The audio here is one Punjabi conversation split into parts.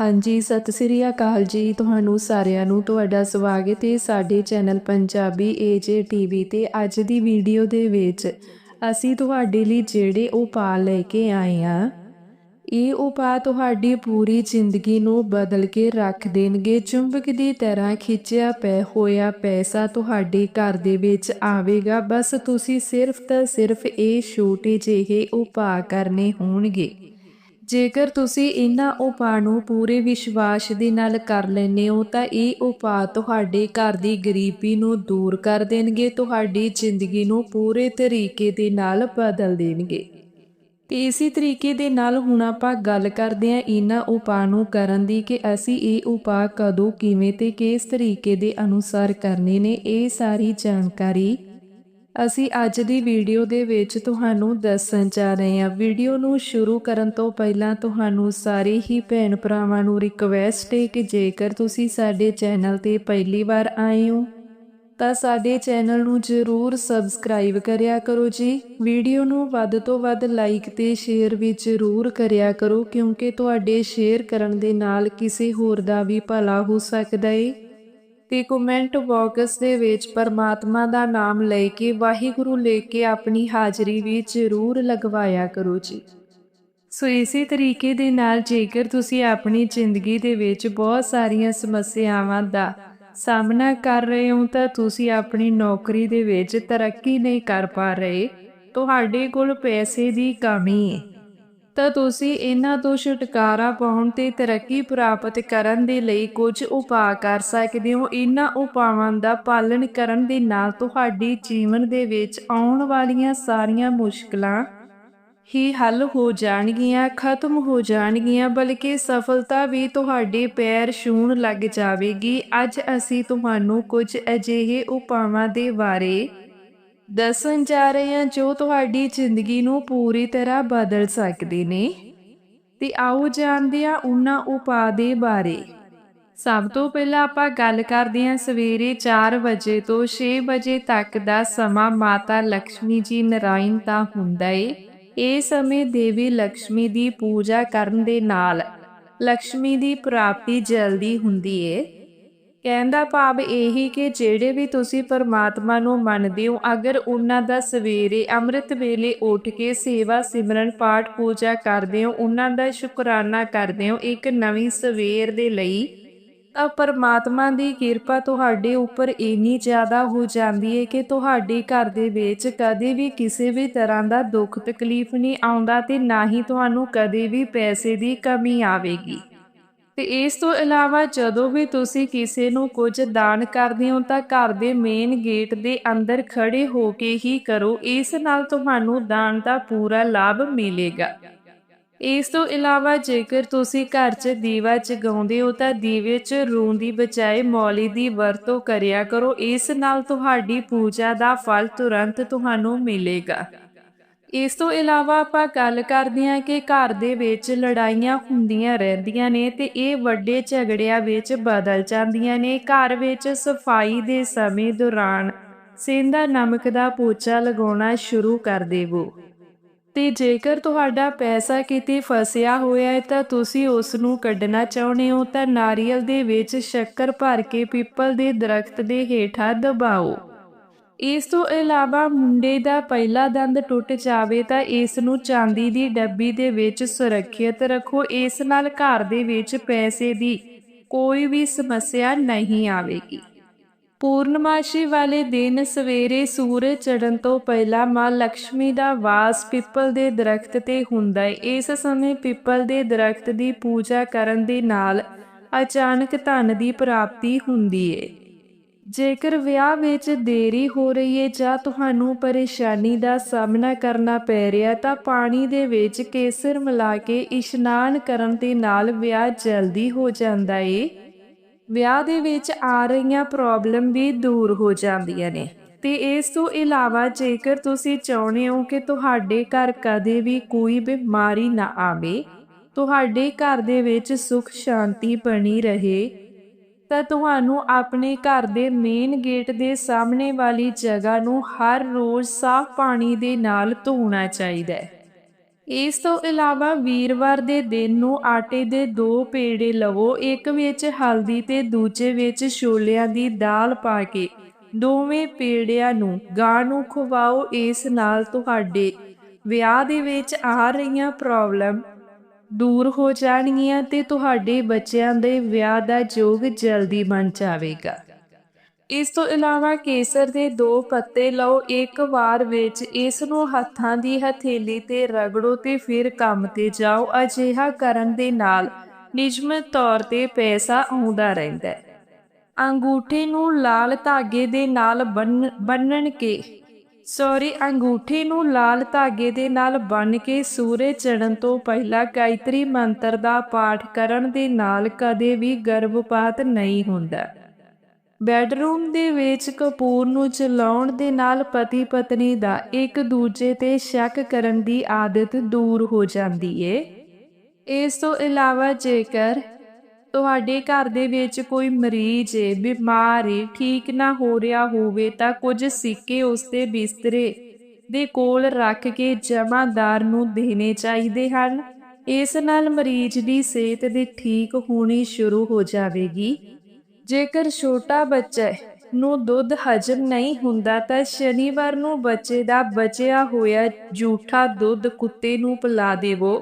ਹਾਂਜੀ, ਸਤਿ ਸ੍ਰੀ ਅਕਾਲ ਜੀ। ਤੁਹਾਨੂੰ ਸਾਰਿਆਂ ਨੂੰ ਤੁਹਾਡਾ ਸਵਾਗਤ ਹੈ ਸਾਡੇ ਚੈਨਲ ਪੰਜਾਬੀ ਏਜੇ ਟੀਵੀ ਤੇ ਅੱਜ ਦੀ ਵੀਡੀਓ ਦੇ ਵਿੱਚ। ਅਸੀਂ ਤੁਹਾਡੇ ਲਈ ਜਿਹੜੇ ਉਪਾਅ ਲੈ ਕੇ ਆਏ ਆ ਇਹ ਉਪਾਅ ਤੁਹਾਡੀ ਪੂਰੀ ਜ਼ਿੰਦਗੀ ਨੂੰ ਬਦਲ ਕੇ ਰੱਖ ਦੇਣਗੇ। ਚੁੰਬਕ ਦੀ ਤਰ੍ਹਾਂ ਖਿੱਚਿਆ ਪੈ, ਹੋਇਆ ਪੈਸਾ ਤੁਹਾਡੇ ਘਰ ਦੇ ਵਿੱਚ ਆਵੇਗਾ। ਬਸ ਤੁਸੀਂ ਸਿਰਫ ਤਾਂ ਸਿਰਫ ਇਹ ਛੋਟੇ ਜਿਹੇ ਉਪਾਅ ਕਰਨੇ ਹੋਣਗੇ। ਜੇਕਰ ਤੁਸੀਂ ਇਹਨਾਂ ਉਪਾਅ ਨੂੰ ਪੂਰੇ ਵਿਸ਼ਵਾਸ ਦੇ ਨਾਲ ਕਰ ਲੈਂਦੇ ਹੋ, ਤਾਂ ਇਹ ਉਪਾਅ ਤੁਹਾਡੇ ਘਰ ਦੀ ਗਰੀਬੀ ਨੂੰ ਦੂਰ ਕਰ ਦੇਣਗੇ, ਤੁਹਾਡੀ ਜ਼ਿੰਦਗੀ ਨੂੰ ਪੂਰੇ ਤਰੀਕੇ ਦੇ ਨਾਲ ਬਦਲ ਦੇਣਗੇ। ਤੇ ਇਸੇ ਤਰੀਕੇ ਦੇ ਨਾਲ ਹੁਣ ਆਪਾਂ ਗੱਲ ਕਰਦੇ ਹਾਂ ਇਹਨਾਂ ਉਪਾਅ ਨੂੰ ਕਰਨ ਦੀ ਕਿ ਅਸੀਂ ਇਹ ਉਪਾਅ ਕਦੋਂ, ਕਿਵੇਂ ਤੇ ਕਿਸ ਤਰੀਕੇ ਦੇ ਅਨੁਸਾਰ ਕਰਨੇ ਨੇ, ਇਹ ਸਾਰੀ ਜਾਣਕਾਰੀ ਅਸੀਂ ਅੱਜ ਦੀ ਵੀਡੀਓ ਦੇ ਵਿੱਚ ਤੁਹਾਨੂੰ ਦੱਸਣ ਜਾ ਰਹੇ ਹਾਂ। ਵੀਡੀਓ ਨੂੰ ਸ਼ੁਰੂ ਕਰਨ ਤੋਂ ਪਹਿਲਾਂ ਤੁਹਾਨੂੰ ਸਾਰੇ ਹੀ ਭੈਣ ਭਰਾਵਾਂ ਨੂੰ ਰਿਕਵੈਸਟ ਹੈ ਕਿ ਜੇਕਰ ਤੁਸੀਂ ਸਾਡੇ ਚੈਨਲ ਤੇ ਪਹਿਲੀ ਵਾਰ ਆਏ ਹੋ, ਤਾਂ ਸਾਡੇ ਚੈਨਲ ਨੂੰ ਜ਼ਰੂਰ ਸਬਸਕ੍ਰਾਈਬ ਕਰਿਆ ਕਰੋ ਜੀ। ਵੀਡੀਓ ਨੂੰ ਵੱਧ ਤੋਂ ਵੱਧ ਲਾਈਕ ਤੇ ਸ਼ੇਅਰ ਵੀ ਜ਼ਰੂਰ ਕਰਿਆ ਕਰੋ, ਕਿਉਂਕਿ ਤੁਹਾਡੇ ਸ਼ੇਅਰ ਕਰਨ ਦੇ ਨਾਲ ਕਿਸੇ ਹੋਰ ਦਾ ਵੀ ਭਲਾ ਹੋ ਸਕਦਾ ਹੈ ਤੇ ਕਮੈਂਟ ਬਾਕਸ ਦੇ ਵਿੱਚ ਪਰਮਾਤਮਾ ਦਾ ਨਾਮ ਲੈ ਕੇ ਵਾਹਿਗੁਰੂ ਲੈ ਕੇ ਆਪਣੀ ਹਾਜ਼ਰੀ ਵੀ ਜ਼ਰੂਰ ਲਗਵਾਇਆ ਕਰੋ ਜੀ। ਸੋ ਇਸੇ ਤਰੀਕੇ ਦੇ ਨਾਲ ਜੇਕਰ ਤੁਸੀਂ ਆਪਣੀ ਜ਼ਿੰਦਗੀ ਦੇ ਵਿੱਚ ਬਹੁਤ ਸਾਰੀਆਂ ਸਮੱਸਿਆਵਾਂ ਦਾ ਸਾਹਮਣਾ ਕਰ ਰਹੇ ਹੋ ਤਾਂ ਤੁਸੀਂ ਆਪਣੀ ਨੌਕਰੀ ਦੇ ਵਿੱਚ ਤਰੱਕੀ ਨਹੀਂ ਕਰ ਪਾ ਰਹੇ। ਤੁਹਾਡੇ ਕੋਲ ਪੈਸੇ ਦੀ ਕਮੀ ਹੈ ਤਾਂ ਤੁਸੀਂ ਇਹਨਾਂ ਤੋਂ ਛੁਟਕਾਰਾ ਪਾਉਣ ਤੇ ਤਰੱਕੀ ਪ੍ਰਾਪਤ ਕਰਨ ਦੇ ਲਈ ਕੁਝ ਉਪਾਅ ਕਰ ਸਕਦੇ ਹੋ। ਇਹਨਾਂ ਉਪਾਵਾਂ ਦਾ ਪਾਲਣ ਕਰਨ ਦੇ ਨਾਲ ਤੁਹਾਡੀ ਜੀਵਨ ਦੇ ਵਿੱਚ ਆਉਣ ਵਾਲੀਆਂ ਸਾਰੀਆਂ ਮੁਸ਼ਕਲਾਂ ਹੀ ਹੱਲ ਹੋ ਜਾਣਗੀਆਂ, ਖਤਮ ਹੋ ਜਾਣਗੀਆਂ, ਬਲਕਿ ਸਫਲਤਾ ਵੀ ਤੁਹਾਡੇ ਪੈਰ ਛੂਣ ਲੱਗ ਜਾਵੇਗੀ। ਅੱਜ ਅਸੀਂ ਤੁਹਾਨੂੰ ਕੁਝ ਅਜਿਹੇ ਉਪਾਵਾਂ ਦੇ ਬਾਰੇ ਦੱਸਣ ਜਾ ਰਹੇ ਹਾਂ, ਜੋ ਤੁਹਾਡੀ ਜ਼ਿੰਦਗੀ ਨੂੰ ਪੂਰੀ ਤਰ੍ਹਾਂ ਬਦਲ ਸਕਦੇ ਨੇ। ਤੇ ਆਓ ਜਾਣਦੇ ਹਾਂ ਉਹਨਾਂ ਉਪਾਅ ਦੇ ਬਾਰੇ। ਸਭ ਤੋਂ ਪਹਿਲਾਂ ਆਪਾਂ ਗੱਲ ਕਰਦੇ ਹਾਂ ਸਵੇਰੇ 4 ਵਜੇ ਤੋਂ 6 ਵਜੇ ਤੱਕ ਦਾ ਸਮਾਂ ਮਾਤਾ ਲక్ష్ਮੀ ਜੀ ਨਰਾਇਣ ਦਾ ਹੁੰਦਾ ਏ। ਇਹ ਸਮੇਂ ਦੇਵੀ ਲక్ష్ਮੀ ਦੀ ਪੂਜਾ ਕਰਨ ਦੇ ਨਾਲ ਲక్ష్ਮੀ ਦੀ ਪ੍ਰਾਪਤੀ ਜਲਦੀ ਹੁੰਦੀ ਏ। ਕਹਿੰਦਾ ਭਾਵ ਇਹੀ ਕਿ ਜਿਹੜੇ ਵੀ ਤੁਸੀਂ ਪਰਮਾਤਮਾ ਨੂੰ ਮੰਨਦੇ ਹੋ, ਅਗਰ ਉਹਨਾਂ ਦਾ ਸਵੇਰੇ ਅੰਮ੍ਰਿਤ ਵੇਲੇ ਉੱਠ ਕੇ ਸੇਵਾ ਸਿਮਰਨ, ਪਾਠ ਪੂਜਾ ਕਰਦੇ ਹੋ, ਉਹਨਾਂ ਦਾ ਸ਼ੁਕਰਾਨਾ ਕਰਦੇ ਹੋ, ਇੱਕ ਨਵੀਂ ਸਵੇਰ ਦੇ ਲਈ, ਤਾਂ ਪਰਮਾਤਮਾ ਦੀ ਕਿਰਪਾ ਤੁਹਾਡੇ ਉੱਪਰ ਇੰਨੀ ਜ਼ਿਆਦਾ ਹੋ ਜਾਂਦੀ ਹੈ ਕਿ ਤੁਹਾਡੇ ਘਰ ਦੇ ਵਿੱਚ ਕਦੇ ਵੀ ਕਿਸੇ ਵੀ ਤਰ੍ਹਾਂ ਦਾ ਦੁੱਖ ਤਕਲੀਫ ਨਹੀਂ ਆਉਂਦਾ ਤੇ ਨਾ ਹੀ ਤੁਹਾਨੂੰ ਕਦੇ ਵੀ ਪੈਸੇ ਦੀ ਕਮੀ ਆਵੇਗੀ। ਤੇ ਇਸ ਤੋਂ ਇਲਾਵਾ ਜਦੋਂ ਵੀ ਤੁਸੀਂ ਕਿਸੇ ਨੂੰ ਕੁਝ ਦਾਨ ਕਰਦੇ ਹੋ ਤਾਂ ਘਰ ਦੇ ਮੇਨ ਗੇਟ ਦੇ ਅੰਦਰ ਖੜੇ ਹੋ ਕੇ ਹੀ ਕਰੋ। ਇਸ ਨਾਲ ਤੁਹਾਨੂੰ ਦਾਨ ਦਾ ਪੂਰਾ ਲਾਭ ਮਿਲੇਗਾ। ਇਸ ਤੋਂ ਇਲਾਵਾ ਜੇਕਰ ਤੁਸੀਂ ਘਰ 'ਚ ਦੀਵਾ ਜਗਾਉਂਦੇ ਹੋ ਤਾਂ ਦੀਵੇ 'ਚ ਰੂੰ ਦੀ ਬਜਾਏ ਮੌਲੀ ਦੀ ਵਰਤੋਂ ਕਰਿਆ ਕਰੋ। ਇਸ ਨਾਲ ਤੁਹਾਡੀ ਪੂਜਾ ਦਾ ਫਲ ਤੁਰੰਤ ਤੁਹਾਨੂੰ ਮਿਲੇਗਾ। ਇਸ ਤੋਂ ਇਲਾਵਾ ਆਪਾਂ ਗੱਲ ਕਰਦੇ ਹਾਂ ਕਿ ਘਰ ਦੇ ਵਿੱਚ ਲੜਾਈਆਂ ਹੁੰਦੀਆਂ ਰਹਿੰਦੀਆਂ ਨੇ ਤੇ ਇਹ ਵੱਡੇ ਝਗੜਿਆਂ ਵਿੱਚ ਬਦਲ ਜਾਂਦੀਆਂ ਨੇ। ਘਰ ਵਿੱਚ ਸਫ਼ਾਈ ਦੇ ਸਮੇਂ ਦੌਰਾਨ ਸਿੰਦਾ ਨਮਕ ਦਾ ਪੋਚਾ ਲਗਾਉਣਾ ਸ਼ੁਰੂ ਕਰ ਦੇਵੋ। ਤੇ ਜੇਕਰ ਤੁਹਾਡਾ ਪੈਸਾ ਕਿਤੇ ਫਸਿਆ ਹੋਇਆ ਹੈ ਤਾਂ ਤੁਸੀਂ ਉਸ ਨੂੰ ਕੱਢਣਾ ਚਾਹੁੰਦੇ ਹੋ ਤਾਂ ਨਾਰੀਅਲ ਦੇ ਵਿੱਚ ਸ਼ੱਕਰ ਭਰ ਕੇ ਪਿੱਪਲ ਦੇ ਦਰਖਤ ਦੇ ਹੇਠਾਂ ਦਬਾਓ। ਇਸ ਤੋਂ ਇਲਾਵਾ ਮੁੰਡੇ ਦਾ ਪਹਿਲਾ ਦੰਦ ਟੁੱਟ ਜਾਵੇ ਤਾਂ ਇਸ ਨੂੰ ਚਾਂਦੀ ਦੀ ਡੱਬੀ ਦੇ ਵਿੱਚ ਸੁਰੱਖਿਅਤ ਰੱਖੋ। ਇਸ ਨਾਲ ਘਰ ਦੇ ਵਿੱਚ ਪੈਸੇ ਦੀ ਕੋਈ ਵੀ ਸਮੱਸਿਆ ਨਹੀਂ ਆਵੇਗੀ। ਪੂਰਨਮਾਸ਼ੀ ਵਾਲੇ ਦਿਨ ਸਵੇਰੇ ਸੂਰਜ ਚੜ੍ਹਨ ਤੋਂ ਪਹਿਲਾਂ ਮਾਂ ਲక్ష్ਮੀ ਦਾ ਵਾਸ ਪਿੱਪਲ ਦੇ ਦਰਖਤ ਤੇ ਹੁੰਦਾ ਹੈ ਇਸ ਸਮੇਂ ਪਿੱਪਲ ਦੇ ਦਰਖਤ ਦੀ ਪੂਜਾ ਕਰਨ ਦੇ ਨਾਲ ਅਚਾਨਕ ਧਨ ਦੀ ਪ੍ਰਾਪਤੀ ਹੁੰਦੀ ਹੈ ਜੇਕਰ ਵਿਆਹ ਵਿੱਚ ਦੇਰੀ ਹੋ ਰਹੀ ਹੈ ਜਾਂ ਤੁਹਾਨੂੰ ਪਰੇਸ਼ਾਨੀ ਦਾ ਸਾਹਮਣਾ ਕਰਨਾ ਪੈ ਰਿਹਾ, ਤਾਂ ਪਾਣੀ ਦੇ ਵਿੱਚ ਕੇਸਰ ਮਿਲਾ ਕੇ ਇਸ਼ਨਾਨ ਕਰਨ ਦੇ ਨਾਲ ਵਿਆਹ ਜਲਦੀ ਹੋ ਜਾਂਦਾ ਏ। ਵਿਆਹ ਦੇ ਵਿੱਚ ਆ ਰਹੀਆਂ ਪ੍ਰੋਬਲਮ ਵੀ ਦੂਰ ਹੋ ਜਾਂਦੀਆਂ ਨੇ। ਤੇ ਇਸ ਤੋਂ ਇਲਾਵਾ ਜੇਕਰ ਤੁਸੀਂ ਚਾਹੁੰਦੇ ਹੋ ਕਿ ਤੁਹਾਡੇ ਘਰ ਕਦੇ ਵੀ ਕੋਈ ਬਿਮਾਰੀ ਨਾ ਆਵੇ, ਤੁਹਾਡੇ ਘਰ ਦੇ ਵਿੱਚ ਸੁਖ ਸ਼ਾਂਤੀ ਬਣੀ ਰਹੇ ਤਾਂ ਤੁਹਾਨੂੰ ਆਪਣੇ ਘਰ ਦੇ ਮੇਨ ਗੇਟ ਦੇ ਸਾਹਮਣੇ ਵਾਲੀ ਜਗ੍ਹਾ ਨੂੰ ਹਰ ਰੋਜ਼ ਸਾਫ਼ ਪਾਣੀ ਦੇ ਨਾਲ ਧੋਣਾ ਚਾਹੀਦਾ ਹੈ। ਇਸ ਤੋਂ ਇਲਾਵਾ ਵੀਰਵਾਰ ਦੇ ਦਿਨ ਨੂੰ ਆਟੇ ਦੇ ਦੋ ਪੇੜੇ ਲਵੋ, ਇੱਕ ਵਿੱਚ ਹਲਦੀ ਤੇ ਦੂਜੇ ਵਿੱਚ ਛੋਲਿਆਂ ਦੀ ਦਾਲ ਪਾ ਕੇ ਦੋਵੇਂ ਪੇੜਿਆਂ ਨੂੰ ਗਾਂ ਨੂੰ ਖਵਾਓ, ਇਸ ਨਾਲ ਤੁਹਾਡੇ ਵਿਆਹ ਦੇ ਵਿੱਚ ਆ ਰਹੀਆਂ ਪ੍ਰੋਬਲਮ ਦੂਰ ਹੋ ਜਾਣਗੀਆਂ ਤੇ ਤੁਹਾਡੇ ਬੱਚਿਆਂ ਦੇ ਵਿਆਹ ਦਾ ਯੋਗ ਜਲਦੀ ਬਣ ਜਾਵੇਗਾ। ਇਸ ਤੋਂ ਇਲਾਵਾ ਕੇਸਰ ਦੇ ਦੋ ਪੱਤੇ ਲਓ, ਇੱਕ ਵਾਰ ਵਿੱਚ ਇਸ ਨੂੰ ਹੱਥਾਂ ਦੀ ਹਥੇਲੀ ਤੇ ਰਗੜੋ ਤੇ ਫਿਰ ਕੰਮ ਤੇ ਜਾਓ, ਅਜਿਹਾ ਕਰਨ ਦੇ ਨਾਲ ਨਿਯਮਤ ਤੌਰ ਤੇ ਪੈਸਾ ਆਉਂਦਾ ਰਹਿੰਦਾ ਹੈ। ਅੰਗੂਠੇ ਨੂੰ ਲਾਲ ਧਾਗੇ ਦੇ ਨਾਲ ਬੰਨ- ਬੰਨਣ ਕੇ ਸੌਰੀ, ਅੰਗੂਠੀ ਨੂੰ ਲਾਲ ਧਾਗੇ ਦੇ ਨਾਲ ਬੰਨ ਕੇ ਸੂਰਜ ਚੜ੍ਹਨ ਤੋਂ ਪਹਿਲਾਂ ਗਾਇਤਰੀ ਮੰਤਰ ਦਾ ਪਾਠ ਕਰਨ ਦੇ ਨਾਲ ਕਦੇ ਵੀ ਗਰਭਪਾਤ ਨਹੀਂ ਹੁੰਦਾ। ਬੈਡਰੂਮ ਦੇ ਵਿੱਚ ਕਪੂਰ ਨੂੰ ਚਲਾਉਣ ਦੇ ਨਾਲ ਪਤੀ ਪਤਨੀ ਦਾ ਇੱਕ ਦੂਜੇ ਤੇ ਸ਼ੱਕ ਕਰਨ ਦੀ ਆਦਤ ਦੂਰ ਹੋ ਜਾਂਦੀ ਏ। ਇਸ ਤੋਂ ਇਲਾਵਾ ਜੇਕਰ ਤੁਹਾਡੇ ਘਰ ਦੇ ਵਿੱਚ ਕੋਈ ਮਰੀਜ਼ ਏ, ਬਿਮਾਰ ਏ, ਠੀਕ ਨਾ ਹੋ ਰਿਹਾ ਹੋਵੇ ਤਾਂ ਕੁਝ ਸਿੱਕੇ ਉਸ ਬਿਸਤਰੇ ਦੇ ਕੋਲ ਰੱਖ ਕੇ ਜਮਾਦਾਰ ਨੂੰ ਦੇਣੇ ਚਾਹੀਦੇ ਹਨ। ਇਸ ਨਾਲ ਮਰੀਜ਼ ਦੀ ਸਿਹਤ ਦੇ ਠੀਕ ਹੋਣੀ ਸ਼ੁਰੂ ਹੋ ਜਾਵੇਗੀ। ਜੇਕਰ ਛੋਟਾ ਬੱਚਾ ਨੂੰ ਦੁੱਧ ਹਜਮ ਨਹੀਂ ਹੁੰਦਾ ਤਾਂ ਸ਼ਨੀਵਾਰ ਨੂੰ ਬੱਚੇ ਦਾ ਬਚਿਆ ਹੋਇਆ ਝੂਠਾ ਦੁੱਧ ਕੁੱਤੇ ਨੂੰ ਪਿਲਾ ਦੇਵੋ।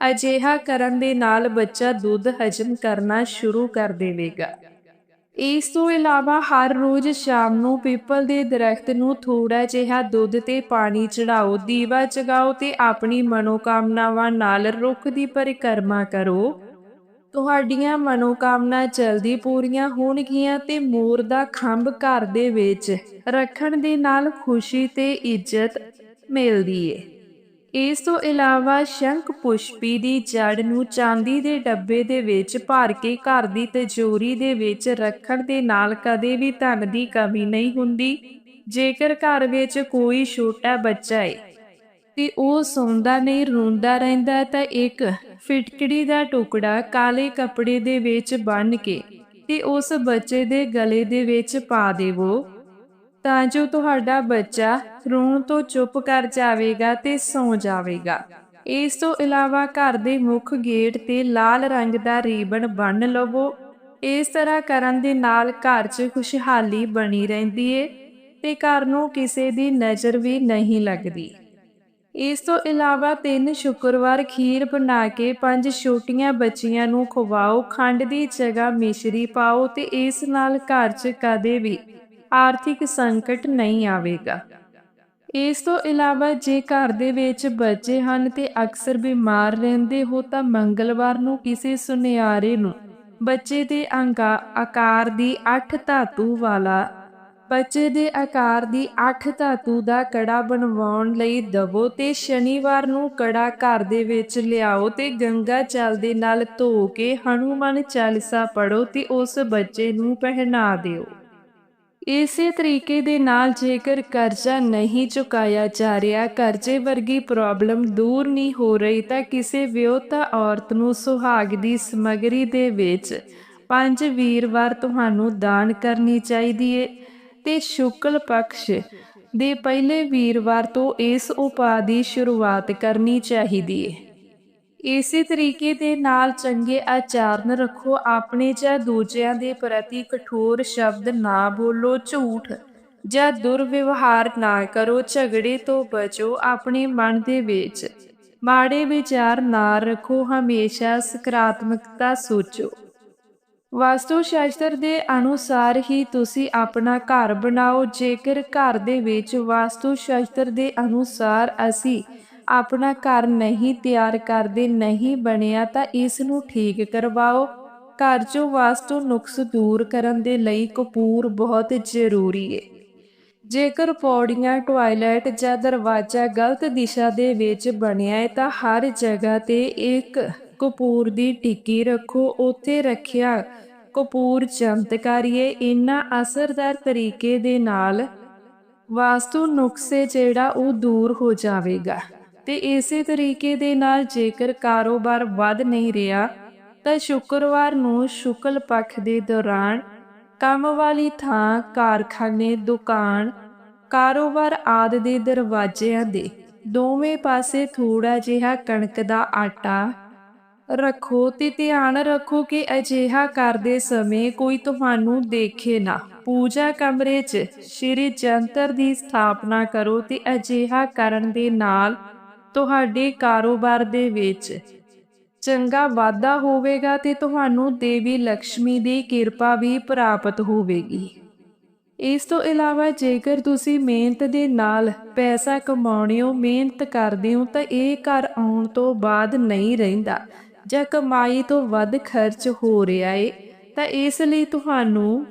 ਅਜਿਹਾ ਕਰਨ ਦੇ ਨਾਲ ਬੱਚਾ ਦੁੱਧ ਹਜਮ ਕਰਨਾ ਸ਼ੁਰੂ ਕਰ ਦੇਵੇਗਾ। ਇਸ ਤੋਂ ਇਲਾਵਾ ਹਰ ਰੋਜ਼ ਸ਼ਾਮ ਨੂੰ ਪੀਪਲ ਦੇ ਦਰਖਤ ਨੂੰ ਥੋੜਾ ਜਿਹਾ ਦੁੱਧ ਤੇ ਪਾਣੀ ਚੜਾਓ ਦੀਵਾ ਜਗਾਓ ਤੇ ਆਪਣੀ ਮਨੋਕਾਮਨਾਵਾਂ ਨਾਲ ਰੁੱਖ ਦੀ ਪਰਿਕਰਮਾ ਕਰੋ। ਤੁਹਾਡੀਆਂ ਮਨੋਕਾਮਨਾ ਜਲਦੀ ਪੂਰੀਆਂ ਹੋਣਗੀਆਂ ਤੇ ਮੋਰ ਦਾ ਖੰਭ ਘਰ ਦੇ ਵਿੱਚ ਰੱਖਣ ਦੇ ਨਾਲ ਖੁਸ਼ੀ ਤੇ ਇੱਜ਼ਤ ਮਿਲਦੀ ਏ। ਇਸ ਤੋਂ ਇਲਾਵਾ ਸ਼ੰਖ ਪੁਸ਼ਪੀ ਦੀ ਜੜ ਨੂੰ ਚਾਂਦੀ ਦੇ ਡੱਬੇ ਦੇ ਵਿੱਚ ਭਰ ਕੇ ਘਰ ਦੀ ਤਿਜੋਰੀ ਦੇ ਵਿੱਚ ਰੱਖਣ ਦੇ ਨਾਲ ਕਦੇ ਵੀ ਧਨ ਦੀ ਕਮੀ ਨਹੀਂ ਹੁੰਦੀ, ਜੇਕਰ ਘਰ ਵਿੱਚ ਕੋਈ ਛੋਟਾ ਬੱਚਾ ਏ। ਤੇ ਉਹ ਸੌਂਦਾ ਨਹੀਂ, ਰੋਂਦਾ ਰਹਿੰਦਾ ਤਾਂ ਇੱਕ ਫਿਟਕੜੀ ਦਾ ਟੁਕੜਾ ਕਾਲੇ ਕੱਪੜੇ ਦੇ ਵਿੱਚ ਬੰਨ ਕੇ ਤੇ ਉਸ ਬੱਚੇ ਦੇ ਗਲੇ ਦੇ ਵਿੱਚ ਪਾ ਦੇਵੋ। ਤਾਂ ਜੋ ਤੁਹਾਡਾ ਬੱਚਾ ਰੋਣ ਤੋਂ ਚੁੱਪ ਕਰ ਜਾਵੇਗਾ ਤੇ ਸੌਂ ਜਾਵੇਗਾ। ਇਸ ਤੋਂ ਇਲਾਵਾ ਘਰ ਦੇ ਮੁੱਖ ਗੇਟ ਤੇ ਲਾਲ ਰੰਗ ਦਾ ਰੀਬਨ ਬੰਨ ਲਵੋ। ਇਸ ਤਰ੍ਹਾਂ ਕਰਨ ਦੇ ਨਾਲ ਘਰ 'ਚ ਖੁਸ਼ਹਾਲੀ ਬਣੀ ਰਹਿੰਦੀ ਏ ਤੇ ਘਰ ਨੂੰ ਕਿਸੇ ਦੀ ਨਜ਼ਰ ਵੀ ਨਹੀਂ ਲੱਗਦੀ। ਇਸ ਤੋਂ ਇਲਾਵਾ ਤਿੰਨ ਸ਼ੁੱਕਰਵਾਰ ਖੀਰ ਬਣਾ ਕੇ ਪੰਜ ਛੋਟੀਆਂ ਬੱਚੀਆਂ ਨੂੰ ਖਵਾਓ, ਖੰਡ ਦੀ ਜਗ੍ਹਾ ਮਿਸ਼ਰੀ ਪਾਓ ਤੇ ਇਸ ਨਾਲ ਘਰ 'ਚ ਕਦੇ ਵੀ ਆਰਥਿਕ ਸੰਕਟ ਨਹੀਂ ਆਵੇਗਾ। ਇਸ ਤੋਂ ਇਲਾਵਾ ਜੇ ਘਰ ਦੇ ਵਿੱਚ ਬੱਚੇ ਹਨ ਤੇ ਅਕਸਰ ਬਿਮਾਰ ਰਹਿੰਦੇ ਹੋ ਤਾਂ ਮੰਗਲਵਾਰ ਨੂੰ ਕਿਸੇ ਸੁਨਿਆਰੇ ਨੂੰ, ਬੱਚੇ ਦੇ ਅੰਗਾ, ਆਕਾਰ ਦੀ 8 ਧਾਤੂ ਵਾਲਾ, ਬੱਚੇ ਦੇ ਆਕਾਰ ਦੀ 8 ਧਾਤੂ ਦਾ ਕੜਾ ਬਣਵਾਉਣ ਲਈ ਦਵੋ ਤੇ ਸ਼ਨੀਵਾਰ ਨੂੰ ਕੜਾ ਘਰ ਦੇ ਵਿੱਚ ਲਿਆਓ ਤੇ ਗੰਗਾ ਜਲ ਦੇ ਨਾਲ ਧੋ ਕੇ ਹਨੂਮਨ ਚਾਲੀਸਾ ਪੜੋ ਤੇ ਉਸ ਬੱਚੇ ਨੂੰ ਪਹਿਨਾ ਦਿਓ। ਇਸੇ ਤਰੀਕੇ ਦੇ ਨਾਲ ਜੇਕਰ ਕਰਜ਼ਾ ਨਹੀਂ ਚੁਕਾਇਆ ਜਾ ਰਿਹਾ, ਕਰਜ਼ੇ ਵਰਗੀ ਪ੍ਰੋਬਲਮ ਦੂਰ ਨਹੀਂ ਹੋ ਰਹੀ, ਤਾਂ ਕਿਸੇ ਵਿਆਹੁਤਾ ਔਰਤ ਨੂੰ ਸੁਹਾਗ ਦੀ ਸਮਗਰੀ ਦੇ ਵਿੱਚ ਪੰਜ ਵੀਰਵਾਰ ਤੁਹਾਨੂੰ ਦਾਨ ਕਰਨੀ ਚਾਹੀਦੀ ਏ। ਤੇ ਸ਼ੁਕਲ ਪਕਸ਼ ਦੇ ਪਹਿਲੇ ਵੀਰਵਾਰ ਤੋਂ ਇਸ ਉਪਾਅ ਦੀ ਸ਼ੁਰੂਆਤ ਕਰਨੀ ਚਾਹੀਦੀ ਏ। ਇਸੇ ਤਰੀਕੇ ਦੇ ਨਾਲ ਚੰਗੇ ਆਚਰਨ ਰੱਖੋ, ਆਪਣੇ ਜਾਂ ਦੂਜਿਆਂ ਦੇ ਪ੍ਰਤੀ ਕਠੋਰ ਸ਼ਬਦ ਨਾ ਬੋਲੋ, ਝੂਠ ਜਾਂ ਦੁਰਵਿਵਹਾਰ ਨਾ ਕਰੋ, ਝਗੜੇ ਤੋਂ ਬਚੋ ਆਪਣੇ ਮਨ ਦੇ ਵਿੱਚ। ਮਾੜੇ ਵਿਚਾਰ ਨਾ ਰੱਖੋ, ਹਮੇਸ਼ਾ ਸਕਾਰਾਤਮਕਤਾ ਸੋਚੋ। ਵਾਸਤੂ ਸ਼ਾਸਤਰ ਦੇ ਅਨੁਸਾਰ ਹੀ ਤੁਸੀਂ ਆਪਣਾ ਘਰ ਬਣਾਓ। ਜੇਕਰ ਘਰ ਦੇ ਵਿੱਚ ਵਾਸਤੂ ਸ਼ਾਸਤਰ ਦੇ ਅਨੁਸਾਰ ਅਸੀਂ ਆਪਣਾ ਘਰ ਨਹੀਂ ਤਿਆਰ ਕਰਦੇ, ਨਹੀਂ ਬਣਿਆ ਤਾਂ ਇਸ ਨੂੰ ਠੀਕ ਕਰਵਾਓ। ਘਰ 'ਚੋਂ ਵਾਸਤੂ ਨੁਕਸ ਦੂਰ ਕਰਨ ਦੇ ਲਈ ਕਪੂਰ ਬਹੁਤ ਜ਼ਰੂਰੀ ਹੈ ਜੇਕਰ ਪੌੜੀਆਂ, ਟਾਇਲਟ ਜਾਂ ਦਰਵਾਜ਼ਾ ਗਲਤ ਦਿਸ਼ਾ ਦੇ ਵਿੱਚ ਬਣਿਆ ਹੈ ਤਾਂ ਹਰ ਜਗ੍ਹਾ ਤੇ ਇੱਕ ਕਪੂਰ ਦੀ ਟਿੱਕੀ ਰੱਖੋ। ਉੱਥੇ ਰੱਖਿਆ ਕਪੂਰ ਚਮਤਕਾਰੀਏ ਇਨਾ ਅਸਰਦਾਰ ਤਰੀਕੇ ਦੇ ਨਾਲ ਵਾਸਤੂ ਨੁਕਸੇ ਜਿਹੜਾ ਉਹ ਦੂਰ ਹੋ ਜਾਵੇਗਾ। ਤੇ ਇਸੇ ਤਰੀਕੇ ਦੇ ਨਾਲ ਜੇਕਰ ਕਾਰੋਬਾਰ ਵੱਧ ਨਹੀਂ ਰਿਹਾ, ਤਾਂ ਸ਼ੁੱਕਰਵਾਰ ਨੂੰ ਸ਼ੁਕਲ ਪੱਖ ਦੇ ਦੌਰਾਨ ਕੰਮ ਵਾਲੀ ਥਾਂ, ਕਾਰਖਾਨੇ, ਦੁਕਾਨ, ਕਾਰੋਬਾਰ ਆਦਿ ਦੇ ਦਰਵਾਜ਼ਿਆਂ ਦੇ ਦੋਵੇਂ ਪਾਸੇ ਥੋੜਾ ਜਿਹਾ ਕਣਕ ਦਾ ਆਟਾ ਰੱਖੋ ਤੇ ਧਿਆਨ ਰੱਖੋ ਕਿ ਅਜਿਹਾ ਕਰਦੇ ਸਮੇਂ ਕੋਈ ਤੁਹਾਨੂੰ ਦੇਖੇ ਨਾ। ਪੂਜਾ ਕਮਰੇ 'ਚ ਸ਼੍ਰੀ ਜੰਤਰ ਦੀ ਸਥਾਪਨਾ ਕਰੋ ਤੇ ਅਜਿਹਾ ਕਰਨ ਦੇ ਨਾਲ ਤੁਹਾਡੇ ਕਾਰੋਬਾਰ ਦੇ ਵਿੱਚ ਚੰਗਾ ਵਾਧਾ ਹੋਵੇਗਾ ਤੇ ਤੁਹਾਨੂੰ ਦੇਵੀ ਲక్ష్ਮੀ ਦੀ ਕਿਰਪਾ ਵੀ ਪ੍ਰਾਪਤ ਹੋਵੇਗੀ। ਇਸ ਤੋਂ ਇਲਾਵਾ ਜੇਕਰ ਤੁਸੀਂ ਮਿਹਨਤ ਦੇ ਨਾਲ ਪੈਸਾ ਕਮਾਉਣੇ ਹੋ ਮਿਹਨਤ ਕਰਦੇ ਹੋ ਤਾਂ ਇਹ ਘਰ ਆਉਣ ਤੋਂ ਬਾਅਦ ਨਹੀਂ ਰਹਿੰਦਾ। ਜਾਂ ਕਮਾਈ ਤੋਂ ਵੱਧ ਖਰਚ ਹੋ ਰਿਹਾ ਏ, ਤਾਂ ਇਸ ਲਈ ਤੁਹਾਨੂੰ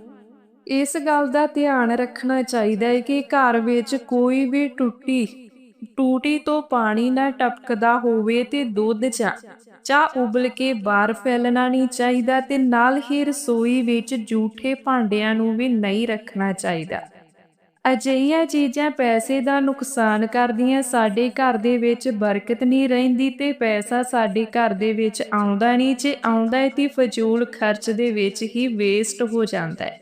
ਇਸ ਗੱਲ ਦਾ ਧਿਆਨ ਰੱਖਣਾ ਚਾਹੀਦਾ ਹੈ ਕਿ ਘਰ ਵਿੱਚ ਕੋਈ ਵੀ ਟੁੱਟੀ ਟੂਟੀ ਤੋਂ ਪਾਣੀ ਨਾ ਟਪਕਦਾ ਹੋਵੇ ਤੇ ਦੁੱਧ ਜਾਂ ਚਾਹ ਉਬਲ ਕੇ ਬਾਹਰ ਫੈਲਣਾ ਨਹੀਂ ਚਾਹੀਦਾ ਤੇ ਨਾਲ ਹੀ ਰਸੋਈ ਵਿੱਚ ਜੂਠੇ ਭਾਂਡਿਆਂ ਨੂੰ ਵੀ ਨਹੀਂ ਰੱਖਣਾ ਚਾਹੀਦਾ। ਅਜਿਹੀਆਂ ਚੀਜ਼ਾਂ ਪੈਸੇ ਦਾ ਨੁਕਸਾਨ ਕਰਦੀਆਂ, ਸਾਡੇ ਘਰ ਦੇ ਵਿੱਚ ਬਰਕਤ ਨਹੀਂ ਰਹਿੰਦੀ ਤੇ ਪੈਸਾ ਸਾਡੇ ਘਰ ਦੇ ਵਿੱਚ ਆਉਂਦਾ ਨਹੀਂ, ਜੇ ਆਉਂਦਾ ਹੈ ਤੇ ਫਜ਼ੂਲ ਖਰਚ ਦੇ ਵਿੱਚ ਹੀ ਵੇਸਟ ਹੋ ਜਾਂਦਾ ਹੈ।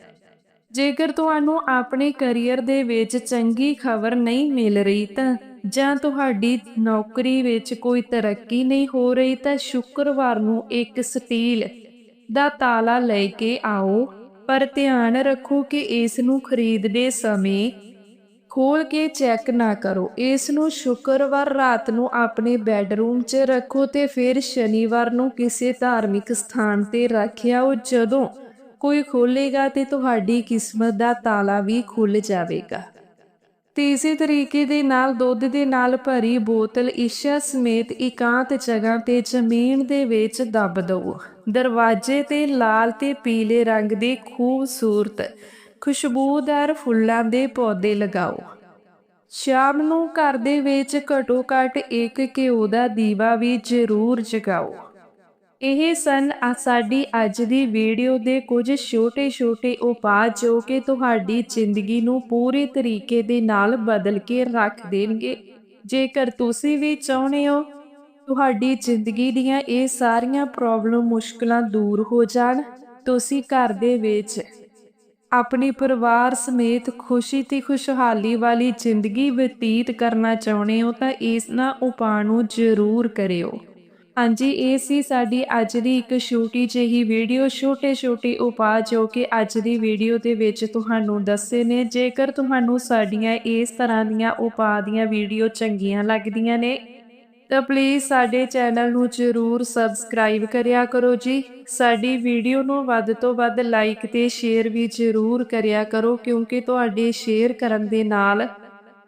ਜੇਕਰ ਤੁਹਾਨੂੰ ਆਪਣੇ ਕੈਰੀਅਰ ਦੇ ਵਿੱਚ ਚੰਗੀ ਖਬਰ ਨਹੀਂ ਮਿਲ ਰਹੀ ਤਾਂ ਜਾਂ ਤੁਹਾਡੀ ਨੌਕਰੀ ਵਿੱਚ ਕੋਈ ਤਰੱਕੀ ਨਹੀਂ ਹੋ ਰਹੀ ਤਾਂ ਸ਼ੁੱਕਰਵਾਰ ਨੂੰ ਇੱਕ ਸਟੀਲ ਦਾ ਤਾਲਾ ਲੈ ਕੇ ਆਓ, ਪਰ ਧਿਆਨ ਰੱਖੋ ਕਿ ਇਸ ਨੂੰ ਖਰੀਦਦੇ ਸਮੇਂ ਖੋਲ ਕੇ ਚੈੱਕ ਨਾ ਕਰੋ। ਇਸ ਨੂੰ ਸ਼ੁੱਕਰਵਾਰ ਰਾਤ ਨੂੰ ਆਪਣੇ ਬੈੱਡਰੂਮ 'ਚ ਰੱਖੋ ਤੇ ਫਿਰ ਸ਼ਨੀਵਾਰ ਨੂੰ ਕਿਸੇ ਧਾਰਮਿਕ ਸਥਾਨ ਤੇ ਰੱਖਿਆ ਉਹ ਜਦੋਂ ਕੋਈ ਖੋਲੇਗਾ ਤੇ ਤੁਹਾਡੀ ਕਿਸਮਤ ਦਾ ਤਾਲਾ ਵੀ ਖੁੱਲ ਜਾਵੇਗਾ। ਤੇ ਇਸੇ ਤਰੀਕੇ ਦੇ ਨਾਲ ਦੁੱਧ ਦੇ ਨਾਲ ਭਰੀ ਬੋਤਲ ਇਸ਼ਾ ਸਮੇਤ ਇਕਾਂਤ ਜਗ੍ਹਾ ਤੇ ਜ਼ਮੀਨ ਦੇ ਵਿੱਚ ਦੱਬ ਦਿਓ। ਦਰਵਾਜ਼ੇ ਤੇ ਲਾਲ ਤੇ ਪੀਲੇ ਰੰਗ ਦੇ ਖੂਬਸੂਰਤ ਖੁਸ਼ਬੂਦਾਰ ਫੁੱਲਾਂ ਦੇ ਪੌਦੇ ਲਗਾਓ। ਸ਼ਾਮ ਨੂੰ ਘਰ ਦੇ ਵਿੱਚ ਘਟੋ ਘਟ ਇੱਕ ਘਿਓ ਦਾ ਦੀਵਾ ਵੀ ਜ਼ਰੂਰ ਜਗਾਓ। ਇਹ ਸਨ ਸਾਡੀ ਅੱਜ ਦੀ ਵੀਡੀਓ ਦੇ ਕੁਝ ਛੋਟੇ-ਛੋਟੇ ਉਪਾਅ ਜੋ ਕਿ ਤੁਹਾਡੀ ਜ਼ਿੰਦਗੀ ਨੂੰ ਪੂਰੇ ਤਰੀਕੇ ਦੇ ਨਾਲ ਬਦਲ ਕੇ ਰੱਖ ਦੇਣਗੇ। ਜੇਕਰ ਤੁਸੀਂ ਵੀ ਚਾਹੁੰਦੇ ਹੋ ਤੁਹਾਡੀ ਜ਼ਿੰਦਗੀ ਦੀਆਂ ਇਹ ਸਾਰੀਆਂ ਪ੍ਰੋਬਲਮ ਮੁਸ਼ਕਲਾਂ ਦੂਰ ਹੋ ਜਾਣ, ਤੁਸੀਂ ਘਰ ਦੇ ਵਿੱਚ ਆਪਣੇ ਪਰਿਵਾਰ ਸਮੇਤ ਖੁਸ਼ੀ ਤੇ ਖੁਸ਼ਹਾਲੀ ਵਾਲੀ ਜ਼ਿੰਦਗੀ ਬਤੀਤ ਕਰਨਾ ਚਾਹੁੰਦੇ ਹੋ ਤਾਂ ਇਸ ਨਾ ਉਪਾਅ ਨੂੰ ਜ਼ਰੂਰ ਕਰਿਓ। ਹਾਂਜੀ, ਇਹ ਸੀ ਸਾਡੀ ਅੱਜ ਦੀ ਇੱਕ ਛੋਟੀ ਜਿਹੀ ਵੀਡੀਓ। ਛੋਟੇ-ਛੋਟੇ ਉਪਾਅ ਜੋ ਕਿ ਅੱਜ ਦੀ ਵੀਡੀਓ ਦੇ ਵਿੱਚ ਤੁਹਾਨੂੰ ਦੱਸੇ ਨੇ। ਜੇਕਰ ਤੁਹਾਨੂੰ ਸਾਡੀਆਂ ਇਸ ਤਰ੍ਹਾਂ ਦੀਆਂ ਉਪਾਅ ਦੀਆਂ ਵੀਡੀਓ ਚੰਗੀਆਂ ਲੱਗਦੀਆਂ ਨੇ, ਤਾਂ ਪਲੀਜ਼ ਸਾਡੇ ਚੈਨਲ ਨੂੰ ਜਰੂਰ ਸਬਸਕ੍ਰਾਈਬ ਕਰਿਆ ਕਰੋ ਜੀ। ਸਾਡੀ ਵੀਡੀਓ ਨੂੰ ਵੱਧ ਤੋਂ ਵੱਧ ਲਾਈਕ ਤੇ ਸ਼ੇਅਰ ਵੀ ਜਰੂਰ ਕਰਿਆ ਕਰੋ, ਕਿਉਂਕਿ ਤੁਹਾਡੇ ਸ਼ੇਅਰ ਕਰਨ ਦੇ ਨਾਲ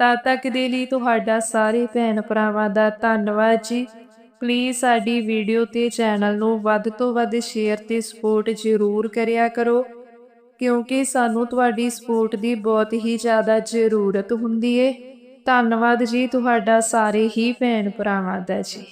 ਤਦ ਤੱਕ ਦੇ ਲਈ ਤੁਹਾਡਾ ਸਾਰੇ ਭੈਣ ਭਰਾਵਾਂ ਦਾ ਧੰਨਵਾਦ ਜੀ। ਪਲੀਜ਼ ਸਾਡੀ ਵੀਡੀਓ ਤੇ ਚੈਨਲ ਨੂੰ ਵੱਧ ਤੋਂ ਵੱਧ ਸ਼ੇਅਰ ਤੇ ਸਪੋਰਟ ਜ਼ਰੂਰ ਕਰਿਆ ਕਰੋ, ਕਿਉਂਕਿ ਸਾਨੂੰ ਤੁਹਾਡੀ ਸਪੋਰਟ ਦੀ ਬਹੁਤ ਹੀ ਜ਼ਿਆਦਾ ਜ਼ਰੂਰਤ ਹੁੰਦੀ ਏ। ਧੰਨਵਾਦ ਜੀ ਤੁਹਾਡਾ ਸਾਰੇ ਹੀ ਭੈਣ ਭਰਾਵਾਂ ਦਾ ਜੀ।